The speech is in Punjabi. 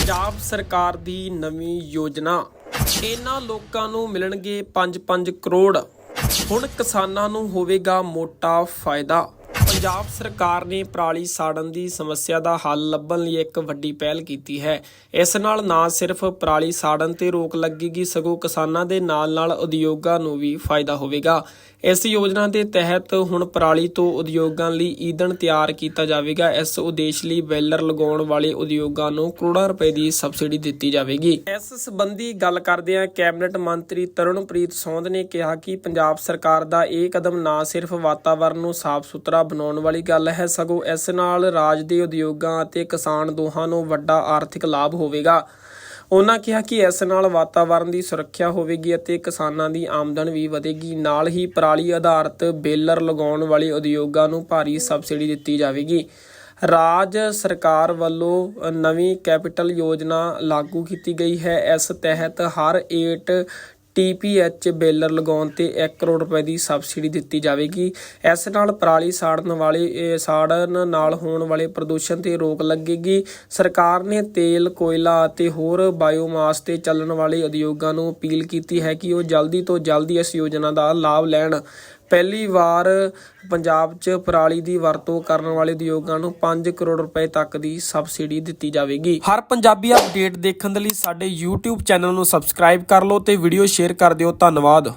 ਪੰਜਾਬ ਸਰਕਾਰ ਦੀ ਨਵੀਂ ਯੋਜਨਾ। ਇਹਨਾਂ ਲੋਕਾਂ ਨੂੰ ਮਿਲਣਗੇ 5-5 ਕਰੋੜ। ਹੁਣ ਕਿਸਾਨਾਂ ਨੂੰ ਹੋਵੇਗਾ ਮੋਟਾ ਫਾਇਦਾ। ਪੰਜਾਬ ਸਰਕਾਰ ਨੇ ਪਰਾਲੀ ਸਾੜਨ ਦੀ ਸਮੱਸਿਆ ਦਾ ਹੱਲ ਲੱਭਣ ਲਈ ਇੱਕ ਵੱਡੀ ਪਹਿਲ ਕੀਤੀ ਹੈ। ਇਸ ਨਾਲ ਨਾ ਸਿਰਫ ਪਰਾਲੀ ਸਾੜਨ ਤੇ ਰੋਕ ਲੱਗੇਗੀ, ਸਗੋਂ ਕਿਸਾਨਾਂ ਦੇ ਨਾਲ-ਨਾਲ ਉਦਯੋਗਾਂ ਨੂੰ ਵੀ ਫਾਇਦਾ ਹੋਵੇਗਾ। ਇਸ ਯੋਜਨਾ ਦੇ ਤਹਿਤ ਹੁਣ ਪਰਾਲੀ ਤੋਂ ਉਦਯੋਗਾਂ ਲਈ ਈਂਧਣ ਤਿਆਰ ਕੀਤਾ ਜਾਵੇਗਾ। ਇਸ ਉਦੇਸ਼ ਲਈ ਬੈਲਰ ਲਗਾਉਣ ਵਾਲੇ ਉਦਯੋਗਾਂ ਨੂੰ ਕਰੋੜਾਂ ਰੁਪਏ ਦੀ ਸਬਸਿਡੀ ਦਿੱਤੀ ਜਾਵੇਗੀ। ਇਸ ਸੰਬੰਧੀ ਗੱਲ ਕਰਦਿਆਂ ਕੈਬਨਿਟ ਮੰਤਰੀ ਤਰਨਪ੍ਰੀਤ ਸੌਂਦ ਨੇ ਕਿਹਾ ਕਿ ਪੰਜਾਬ ਸਰਕਾਰ ਦਾ ਇਹ ਕਦਮ ਨਾ ਸਿਰਫ ਵਾਤਾਵਰਣ ਨੂੰ ਸਾਫ਼ ਸੁਥਰਾ ਬਣਾਉਣ ਵਾਲੀ ਗੱਲ ਹੈ, ਸਗੋਂ ਇਸ ਨਾਲ ਰਾਜ ਦੇ ਉਦਯੋਗਾਂ ਅਤੇ ਕਿਸਾਨ ਦੋਹਾਂ ਨੂੰ ਵੱਡਾ ਆਰਥਿਕ ਲਾਭ ਹੋਵੇਗਾ। ਉਹਨਾਂ ਕਿਹਾ ਕਿ ਇਸ ਨਾਲ ਵਾਤਾਵਰਣ ਦੀ ਸੁਰੱਖਿਆ ਹੋਵੇਗੀ ਅਤੇ ਕਿਸਾਨਾਂ ਦੀ ਆਮਦਨ ਵੀ ਵਧੇਗੀ। ਨਾਲ ਹੀ ਪਰਾਲੀ ਆਧਾਰਿਤ ਬੇਲਰ ਲਗਾਉਣ ਵਾਲੇ ਉਦਯੋਗਾਂ ਨੂੰ ਭਾਰੀ ਸਬਸਿਡੀ ਦਿੱਤੀ ਜਾਵੇਗੀ। ਰਾਜ ਸਰਕਾਰ ਵੱਲੋਂ ਨਵੀਂ ਕੈਪੀਟਲ ਯੋਜਨਾ ਲਾਗੂ ਕੀਤੀ ਗਈ ਹੈ। ਇਸ ਤਹਿਤ ਹਰ 8 ਟੀਪੀਐਚ ਬੇਲਰ ਲਗਾਉਣ ਤੇ 1 ਕਰੋੜ ਰੁਪਏ ਦੀ ਸਬਸਿਡੀ ਦਿੱਤੀ ਜਾਵੇਗੀ। ਇਸ ਨਾਲ ਪਰਾਲੀ ਸਾੜਨ ਵਾਲੇ ਸਾੜਨ ਨਾਲ ਹੋਣ ਵਾਲੇ ਪ੍ਰਦੂਸ਼ਣ ਤੇ ਰੋਕ ਲੱਗੇਗੀ। ਸਰਕਾਰ ਨੇ ਤੇਲ, ਕੋਇਲਾ ਅਤੇ ਹੋਰ ਬਾਇਓਮਾਸ ਤੇ ਚੱਲਣ ਵਾਲੇ ਉਦਯੋਗਾਂ ਨੂੰ ਅਪੀਲ ਕੀਤੀ ਹੈ ਕਿ ਉਹ ਜਲਦੀ ਤੋਂ ਜਲਦੀ ਇਸ ਯੋਜਨਾ ਦਾ ਲਾਭ ਲੈਣ। ਪਹਿਲੀ ਵਾਰ ਪੰਜਾਬ 'ਚ ਪਰਾਲੀ ਦੀ ਵਰਤੋਂ ਕਰਨ ਵਾਲੇ ਉਦਯੋਗਾਂ ਨੂੰ 5 ਕਰੋੜ ਰੁਪਏ ਤੱਕ ਦੀ ਸਬਸਿਡੀ ਦਿੱਤੀ ਜਾਵੇਗੀ। ਹਰ ਪੰਜਾਬੀ ਅਪਡੇਟ ਦੇਖਣ ਦੇ ਲਈ ਸਾਡੇ YouTube ਚੈਨਲ ਨੂੰ ਸਬਸਕ੍ਰਾਈਬ ਕਰ ਲਓ ਤੇ ਵੀਡੀਓ ਸ਼ੇਅਰ ਕਰ ਦਿਓ। ਧੰਨਵਾਦ।